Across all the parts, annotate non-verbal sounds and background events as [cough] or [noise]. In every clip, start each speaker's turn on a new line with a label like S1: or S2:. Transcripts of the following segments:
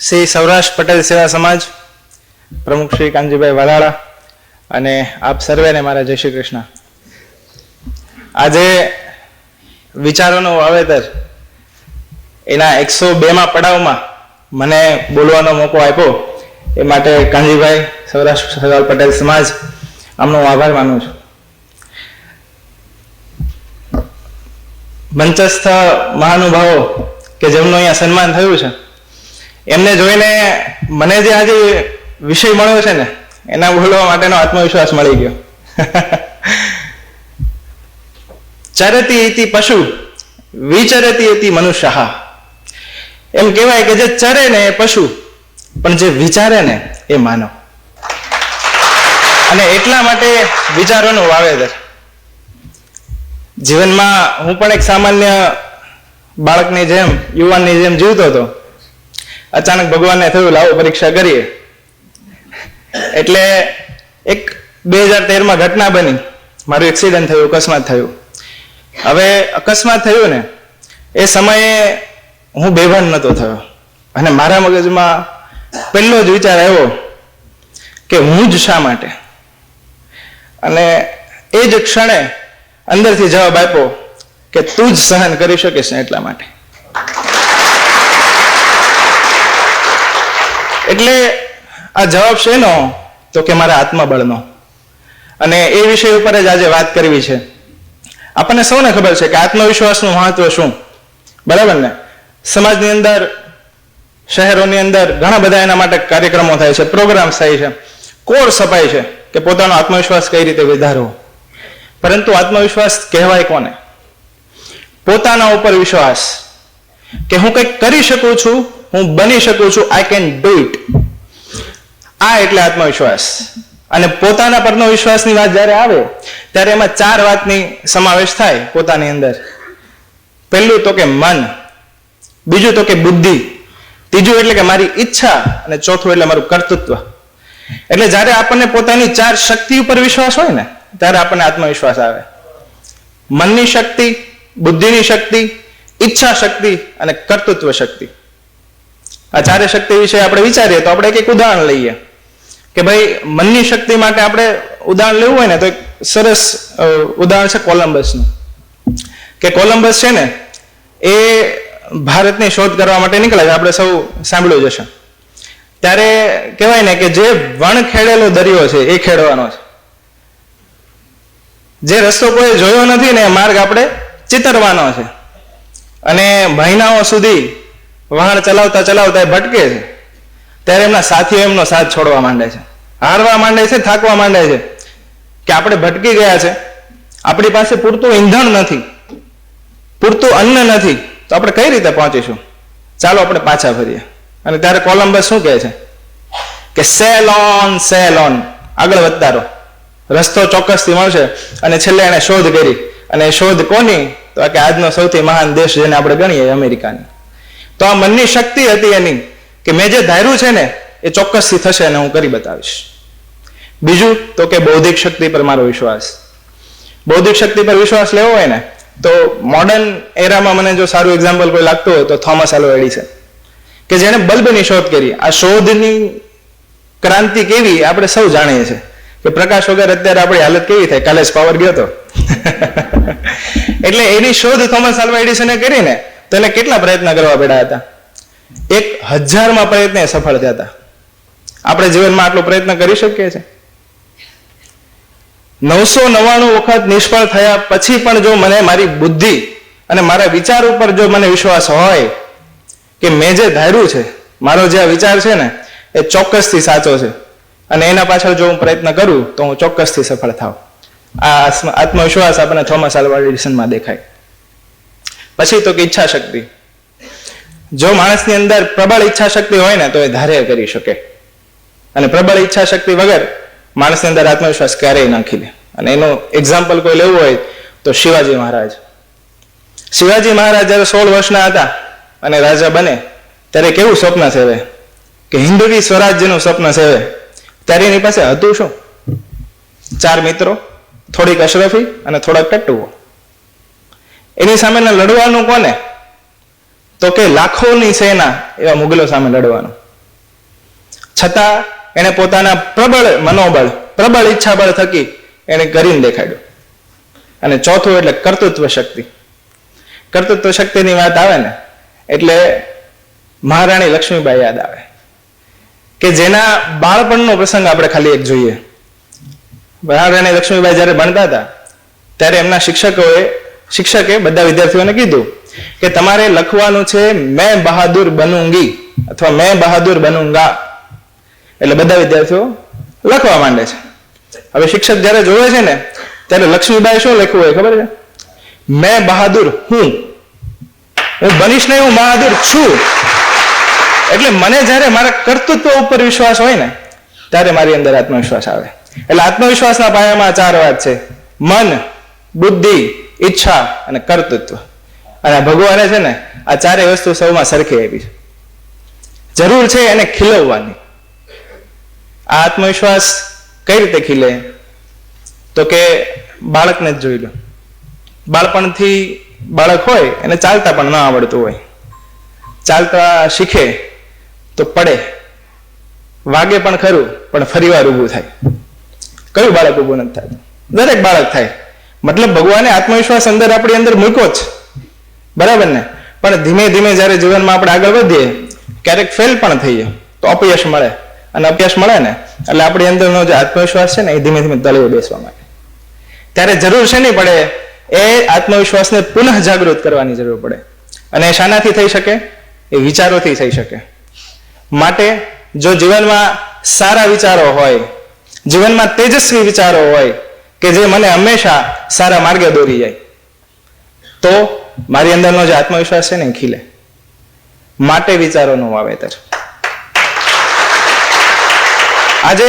S1: શ્રી સૌરાષ્ટ્ર પટેલ સેવા સમાજ, પ્રમુખ શ્રી કાનજીભાઈ વરાળા અને આપ સર્વેને મારા જય શ્રી કૃષ્ણ. આજે વિચારોનું વાવેતર એના એકસો બેમાં પડાવમાં મને બોલવાનો મોકો આપ્યો. એ માટે કાનજીભાઈ, સૌરાષ્ટ્ર સરદાર પટેલ સમાજ આમનો આભાર માનું છું. મંચસ્થ મહાનુભાવો કે જેમનું અહીંયા સન્માન થયું છે એમને જોઈને મને જે આજે વિષય મળ્યો છે ને, એના બોલવા માટેનો આત્મવિશ્વાસ મળી ગયો. [laughs] ચરતી હતી પશુ, વિચરતી હતી મનુષ્ય. એમ કહેવાય કે જે ચરે ને એ પશુ, પણ જે વિચારે ને એ માનવ. અને એટલા માટે વિચારોનું વાવેતર. જીવનમાં હું પણ એક સામાન્ય બાળકની જેમ, યુવાનની જેમ જીવતો હતો. અચાનક ભગવાનને થયું, લાવો પરીક્ષા કરીએ. એટલે એક બે હજાર તેરમાં ઘટના બની. મારું એક્સિડન્ટ થયું, અકસ્માત થયું. હવે અકસ્માત થયું ને, એ સમયે હું બેભાન નહોતો થયો. અને મારા મગજમાં પહેલો જ વિચાર આવ્યો કે હું જ શા માટે? અને એ જ ક્ષણે અંદરથી જવાબ આપ્યો કે તું જ સહન કરી શકીશ ને એટલા માટે. એટલે આ જવાબ શેનો તો કે મારા આત્મબળનો. અને એ વિષય ઉપર જ આજે વાત કરવી છે. આપણને સૌને ખબર છે કે આત્મવિશ્વાસનું મહત્વ શું? બરાબર ને? સમાજની અંદર, શહેરોની અંદર ઘણા બધા એના માટે કાર્યક્રમો થાય છે પ્રોગ્રામ્સ થાય છે. કોર્સ અપાય છે કે પોતાનો આત્મવિશ્વાસ કઈ રીતે વધારવો? પરંતુ આત્મવિશ્વાસ કહેવાય કોને? પોતાના ઉપર વિશ્વાસ કે હું કંઈક કરી શકું છું હું બની શકું છું આઈ કેન ડુ ઇટ આ એટલે આત્મવિશ્વાસ. અને પોતાના પરનો વિશ્વાસની વાત જ્યારે આવે, ત્યારે એમાં ચાર વાતની સમાવેશ થાય પોતાની અંદર. પહેલું તો કે મન, બીજું તો કે બુદ્ધિ, ત્રીજું એટલે કે મારી ઈચ્છા, અને ચોથું એટલે મારું કર્તૃત્વ. એટલે જ્યારે આપણને પોતાની ચાર શક્તિ ઉપર વિશ્વાસ હોય ને, ત્યારે આપણને આત્મવિશ્વાસ આવે. મનની શક્તિ, બુદ્ધિની શક્તિ, ઈચ્છા શક્તિ, અને કર્તૃત્વ શક્તિ. આ ચારે શક્તિ વિશે આપણે વિચારીએ તો આપણે એક ઉદાહરણ લઈએ કે ભાઈ મનની શક્તિ માટે આપણે ઉદાહરણ લેવું હોય ને તો એક સરસ ઉદાહરણ છે કોલમ્બસનું કે કોલમ્બસ છે ને એ ભારતની શોધ કરવા માટે નીકળે છે. આપણે સૌ સાંભળ્યું જશે ત્યારે કહેવાય ને કે જે વણ ખેડેલો દરિયો છે એ ખેડવાનો છે. જે રસ્તો કોઈ જોયો નથી ને માર્ગ આપણે ચિતરવાનો છે. અને મહિનાઓ સુધી વાહન ચલાવતા ચલાવતા એ ભટકે છે. ત્યારે એમના સાથીઓ એમનો સાથ છોડવા માંડે છે. હારવા માંડે છે, થાકવા માંડે છે. કે આપણે ભટકી ગયા છે. આપણી પાસે પૂરતું ઈંધણ નથી. પૂરતું અન્ન નથી. તો આપણે કઈ રીતે પહોંચીશું? ચાલો આપણે પાછા ફરીએ. અને ત્યારે કોલમ્બસ શું કહે છે? કે સેલ ઓન સેલ ઓન આગળ વધતા રહો રસ્તો ચોક્કસથી મળશે. અને છેલ્લે એણે શોધ કરી. અને શોધ કોની? તો કે આજનો સૌથી મહાન દેશ જેને આપણે ગણીએ, અમેરિકાની. તો આ મનની શક્તિ હતી એની કે મેં જે ધાર્યું છે ને, એ ચોક્કસથી થશે અને હું કરી બતાવીશ. બીજું તો કે બૌદ્ધિક શક્તિ પર મારો વિશ્વાસ. બૌદ્ધિક શક્તિ પર વિશ્વાસ લેવો હોય ને, તો મોડર્ન એરામાં મને જો સારું એક્ઝામ્પલ કોઈ લાગતું હોય તો થોમસ આલ્વા એડિસન કે જેણે બલ્બની શોધ કરી. આ શોધની ક્રાંતિ કેવી આપણે સૌ જાણીએ છીએ. કે પ્રકાશ વગર અત્યારે આપણી હાલત કેવી થાય? કાલે જ પાવર ગયો હતો [laughs] એટલે એની શોધ થોમસ આલ્વા એડિસને કરીને તો એને કેટલા પ્રયત્ન કરવા પડ્યા હતા? એક હજારમાં પ્રયત્ન સફળ થયા હતા. આપણે જીવનમાં આટલો પ્રયત્ન કરી શકીએ છીએ? નવસો નવ્વાણું વખત નિષ્ફળ થયા પછી પણ જો મને મારી બુદ્ધિ અને મારા વિચાર ઉપર જો મને વિશ્વાસ હોય કે મેં જે ધાર્યું છે, મારો જે આ વિચાર છે ને, એ ચોક્કસથી સાચો છે. અને એના પાછળ જો હું પ્રયત્ન કરું તો હું ચોક્કસથી સફળ થાઉં આ આત્મવિશ્વાસ આપણને થોમસ આલ્વા એડિસનમાં દેખાય. પછી તો કે ઈચ્છા શક્તિ જો માણસની અંદર પ્રબળ ઈચ્છા શક્તિ હોય ને, તો એ ધારે કરી શકે. અને પ્રબળ ઈચ્છા શક્તિ વગર માણસની અંદર આત્મવિશ્વાસ ક્યારેય નાખી દે. અને એનું એક્ઝામ્પલ કોઈ લેવું હોય, તો શિવાજી મહારાજ. શિવાજી મહારાજ જ્યારે સોળ વર્ષના હતા અને રાજા બને, ત્યારે કેવું સ્વપ્ન સેવે? કે હિન્દવી સ્વરાજ્યનું સ્વપ્ન સેવે? ત્યારે એની પાસે હતું શું? ચાર મિત્રો, થોડીક અશરફી અને થોડાક ટટ્ટુઓ. એની સામે લડવાનું કોને? તો કે લાખોની સેના, એવા મુગલો સામે લડવાનું. છતાં એને પોતાના પ્રબળ મનોબળ, પ્રબળ ઈચ્છાબળ થકી એને કરીને દેખાડ્યું. અને ચોથું એટલે કર્તૃત્વ શક્તિ. કર્તૃત્વ શક્તિની વાત આવે ને, એટલે મહારાણી લક્ષ્મીબાઈ યાદ આવે. કે જેના બાળપણનો પ્રસંગ આપણે ખાલી એક જોઈએ. મહારાણી લક્ષ્મીબાઈ જ્યારે ભણતા હતા, ત્યારે એમના શિક્ષકોએ શિક્ષકે બધા વિદ્યાર્થીઓને કીધું કે તમારે લખવાનું છે, મેં બહાદુર બનુંગી અથવા, મેં બહાદુર બનુંગા. એટલે બધા વિદ્યાર્થીઓ લખવા માંડે છે. હવે શિક્ષક જ્યારે જોવે છે ને, ત્યારે લક્ષ્મીબાઈ શું લખવું હોય ખબર છે? મેં બહાદુર હું. હું બનીશ નહીં, હું બહાદુર છું. એટલે મને જ્યારે મારા કર્તૃત્વ ઉપર વિશ્વાસ હોય ને, ત્યારે મારી અંદર આત્મવિશ્વાસ આવે. એટલે આત્મવિશ્વાસના પાયામાં ચાર વાત છે. મન, બુદ્ધિ ઈચ્છા અને કર્તૃત્વ. અને ભગવાને છે ને, આ ચારેય વસ્તુ સૌમાં સરખી આપી છે. જરૂર છે એને ખીલવવાની. આ આત્મવિશ્વાસ કઈ રીતે ખીલે? તો કે બાળકને જ જોઈ લો. બાળપણથી બાળક હોય, એને ચાલતા પણ ન આવડતું હોય. ચાલતા શીખે તો પડે. વાગે પણ ખરું, પણ ફરીવાર ઊભું થાય. કયું બાળક ઊભું નથી થતું? દરેક બાળક થાય. મતલબ ભગવાને આત્મવિશ્વાસ અંદર આપણી અંદર મૂક્યો જ. બરાબર ને? પણ ધીમે ધીમે જ્યારે જીવનમાં આપણે આગળ વધીએ, ક્યારેક ફેલ પણ થઈએ, તો અપયશ મળે. અને અપયશ મળે ને, એટલે આપણી અંદરનો જે આત્મવિશ્વાસ છે ને, એ ધીમે ધીમે તળિયે બેસવા માંડે. ત્યારે જરૂર છે નહીં પડે? એ આત્મવિશ્વાસને પુનઃ જાગૃત કરવાની જરૂર પડે. અને શાનાથી થઈ શકે? એ વિચારોથી થઈ શકે. માટે જો જીવનમાં સારા વિચારો હોય, જીવનમાં તેજસ્વી વિચારો હોય કે જે મને હંમેશા સારા માર્ગે દોરી જાય. તો મારી અંદરનો જે આત્મવિશ્વાસ છે ને ખીલે. માટે વિચારોનું વાવેતર. આજે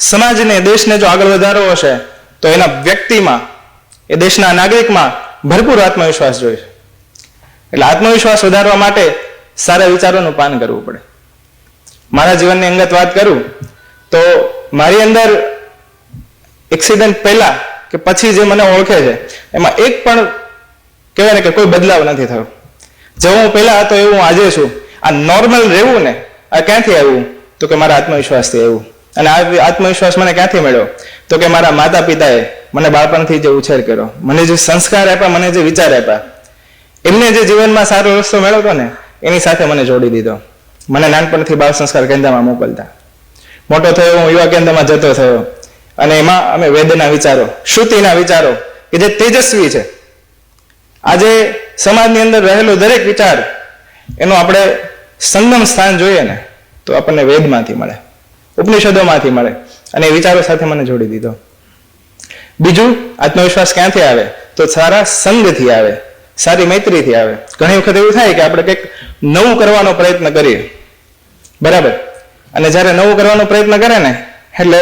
S1: સમાજને, દેશને જો આગળ વધારવો હશે, તો એના વ્યક્તિમાં, એ દેશના નાગરિકમાં ભરપૂર આત્મવિશ્વાસ જોઈએ એટલે આત્મવિશ્વાસ વધારવા માટે સારા વિચારોનું પાન કરવું પડે. મારા જીવનની અંગત વાત કરું, તો મારી અંદર એક્સિડન્ટ પહેલા કે પછી જે મને ઓળખે છે, એમાં એક પણ કહેવાય ને કે કોઈ બદલાવ નથી થયો. જેવો હું પહેલા હતો એવું હું આજે છું, આ નોર્મલ રહેવું ને, આ ક્યાંથી આવ્યું? તો કે મારા આત્મવિશ્વાસથી આવ્યું. અને આ આત્મવિશ્વાસ મને ક્યાંથી મળ્યો? તો કે મારા માતા પિતાએ મને બાળપણથી જે ઉછેર કર્યો, મને જે સંસ્કાર આપ્યા, મને જે વિચાર આપ્યા, એમને જે જીવનમાં સારો રસ્તો મેળવતો ને, એની સાથે મને જોડી દીધો. મને નાનપણથી બાળ સંસ્કાર કેન્દ્રમાં મોકલતા. મોટો થયો, હું યુવા કેન્દ્રમાં જતો થયો. અને એમાં અમે વેદના વિચારો, શ્રુતિના વિચારો, કે જે તેજસ્વી છે. આજે સમાજની અંદર રહેલો દરેક વિચાર, એનું આપણે સંગમ સ્થાન જોઈએ ને, તો આપણને વેદમાંથી મળે, ઉપનિષદોમાંથી મળે, અને એ વિચારો સાથે મને જોડી દીધો. બીજું, આત્મવિશ્વાસ ક્યાંથી આવે? તો સારા સંગથી આવે, સારી મૈત્રીથી આવે. ઘણી વખત એવું થાય કે આપણે કંઈક નવું કરવાનો પ્રયત્ન કરીએ. બરાબર? અને જ્યારે નવું કરવાનો પ્રયત્ન કરે ને, એટલે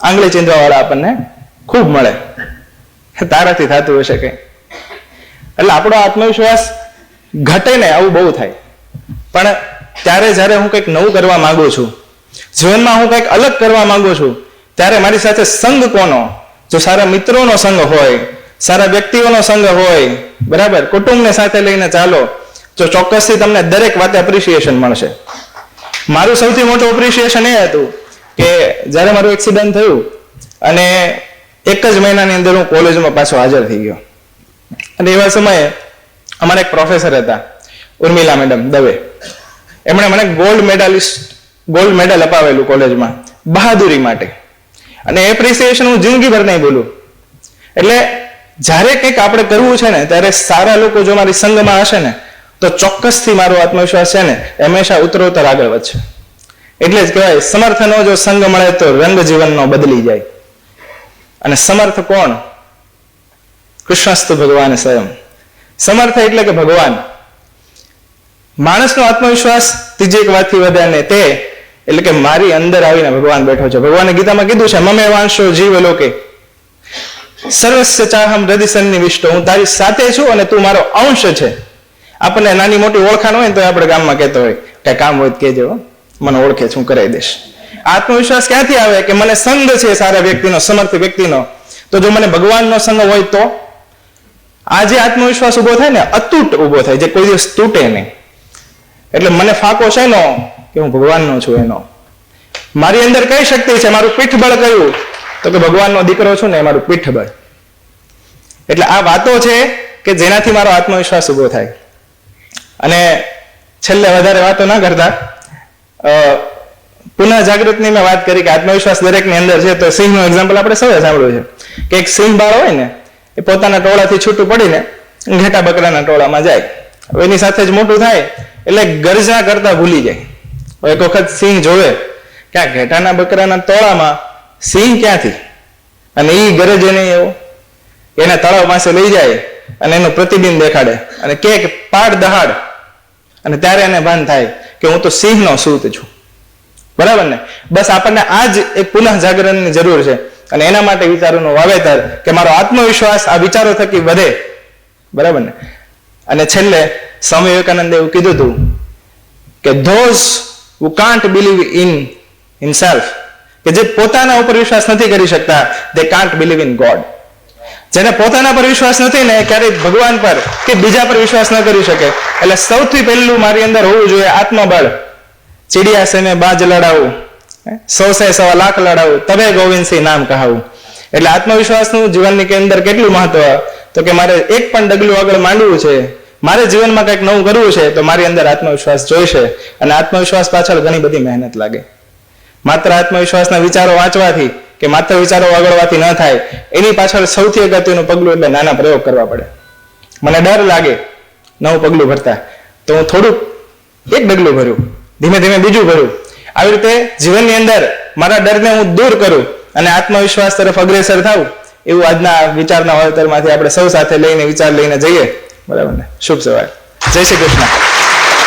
S1: આંગળી ચીંધવાવાળા આપણને ખૂબ મળે. તારાથી થતું હશે કંઈ. એટલે આપણો આત્મવિશ્વાસ ઘટે ને આવું બહુ થાય. પણ ત્યારે જ્યારે હું કંઈક નવું કરવા માંગુ છું, જીવનમાં હું કંઈક અલગ કરવા માંગુ છું, ત્યારે મારી સાથે સંગ કોનો? જો સારા મિત્રોનો સંગ હોય, સારા વ્યક્તિઓનો સંગ હોય, બરાબર? કુટુંબને સાથે લઈને ચાલો, તો ચોક્કસથી તમને દરેક વાતે એપ્રિશિએશન મળશે. મારું સૌથી મોટું એપ્રિશિએશન એ હતું કે જ્યારે મારું એક્સિડન્ટ થયું અને એક જ મહિનાની અંદર હું કોલેજમાં પાછો હાજર થઈ ગયો. અને એવા સમયે અમારા એક પ્રોફેસર હતા, ઉર્મિલા મેડમ, દવે. એમણે મને ગોલ્ડ મેડાલિસ્ટ ગોલ્ડ મેડલ અપાવેલું કોલેજમાં, બહાદુરી માટે. અને એપ્રિસિએશન હું જિંદગીભર નહીં બોલું એટલે જ્યારે કંઈક આપણે કરવું છે ને, ત્યારે સારા લોકો જો મારી સંગમાં હશે ને, તો ચોક્કસથી મારો આત્મવિશ્વાસ છે ને, હંમેશા ઉત્તરોત્તર આગળ વધશે. એટલે જ કહેવાય, સમર્થનો જો સંગ મળે તો રંગ જીવનનો બદલી જાય. અને સમર્થ કોણ? કૃષ્ણસ્થ ભગવાન સ્વયં. સમર્થ એટલે કે ભગવાન. માણસનો આત્મવિશ્વાસ, ત્રીજી એક વાતથી વધે અને તે એટલે કે મારી અંદર આવીને ભગવાન બેઠો છે. ભગવાને ગીતામાં કીધું છે, મમે વાંશો જીવ લોકે. સર્વસ્ય ચાહમ હૃદયસનની સન્નિવિષ્ટ હું તારી સાથે છું અને તું મારો અંશ છે. આપણને નાની મોટી ઓળખાણ હોય ને તો આપણે ગામમાં કહેતો હોય. કે કામ હોય તો કહેજો. મને ઓળખે છે, હું કરાવી દઈશ. આત્મવિશ્વાસ ક્યાંથી આવે કે મને સંગ છે સારા વ્યક્તિનો, સમર્થ વ્યક્તિનો? તો જો મને ભગવાનનો સંગ હોય તો? આ જે આત્મવિશ્વાસ ઊભો થાય ને, અતૂટ ઊભો થાય, જે કોઈ દિવસ તૂટે નહીં. એટલે મને ફાકો છે નો કે હું ભગવાનનો છું એનો? મારી અંદર કઈ શક્તિ છે? મારું પીઠબળ કયું? તો કે ભગવાનનો દીકરો છું ને, એ મારું પીઠબળ એટલે આ વાતો છે કે જેનાથી મારો આત્મવિશ્વાસ ઊભો થાય. અને છેલ્લે વધારે વાતો ના કરતા. પુનઃ જાગૃતની મેં વાત કરી કે આત્મવિશ્વાસ દરેકની અંદર છે, તો સિંહનું એક્ઝામ્પલ આપણે સૌએ સાંભળ્યું છે. કે એક સિંહ બાળ હોય ને, એ પોતાના ટોળાથી છૂટું પડીને ઘેટા બકરાના ટોળામાં જાય. હવે એની સાથે જ મોટું થાય, એટલે ગરજા કરતા ભૂલી જાય. એક વખત સિંહ જોવે કે આ ઘેટાના બકરાના ટોળામાં સિંહ ક્યાંથી? અને એ ગરજે નહીં એવો. એને તળાવ પાસે લઈ જાય અને એનું પ્રતિબિંબ દેખાડે. અને કે કે પાડ દહાડ અને ત્યારે એને ભાન થાય. કે હું તો સિંહનો સૂત છું. બરાબર ને? બસ આપણને આ જ એક પુનઃ જાગરણની જરૂર છે. અને એના માટે વિચારોનું વાવેતર કે મારો આત્મવિશ્વાસ આ વિચારો થકી વધે. બરાબર ને? અને છેલ્લે સ્વામી વિવેકાનંદે એવું કીધું હતું કે those who can't believe in himself, કે જે પોતાના ઉપર વિશ્વાસ નથી કરી શકતા they can't believe in god. જેને પોતાના પર વિશ્વાસ નથી ને ક્યારેય ભગવાન પર કે બીજા પર વિશ્વાસ ન કરી શકે. એટલે સૌથી પહેલું મારી અંદર હોવું જોઈએ આત્મબળ. ચીડિયા સેને બાજ લડાવું. સૌ સે સવા લાખ લડાવું. તબે ગોવિંદસિંહ નામ કહાવું. એટલે આત્મવિશ્વાસનું જીવનની અંદર કેટલું મહત્વ? તો કે મારે એક પણ ડગલું આગળ માંડવું છે, મારે જીવનમાં કંઈક નવું કરવું છે, તો મારી અંદર આત્મવિશ્વાસ જોઈશે. અને આત્મવિશ્વાસ પાછળ ઘણી બધી મહેનત લાગે. માત્ર આત્મવિશ્વાસના વિચારો વાંચવાથી કે માત્ર વિચારો વગડવાથી ન થાય, એની પાછળ સૌથી અગત્યનું પગલું એટલે નાના પ્રયોગ કરવા પડે. મને ડર લાગે નવું પગલું ભરતા, તો હું થોડુંક એક ડગલું ભર્યું ધીમે ધીમે બીજું ભર્યું આવી રીતે જીવનની અંદર મારા ડરને હું દૂર કરું અને આત્મવિશ્વાસ તરફ અગ્રેસર થાઉં, એવું આજના વિચારના વાવેતરમાંથી આપણે સૌ સાથે લઈને વિચાર લઈને જઈએ. બરાબર ને? શુભ સવાર જય શ્રી કૃષ્ણ.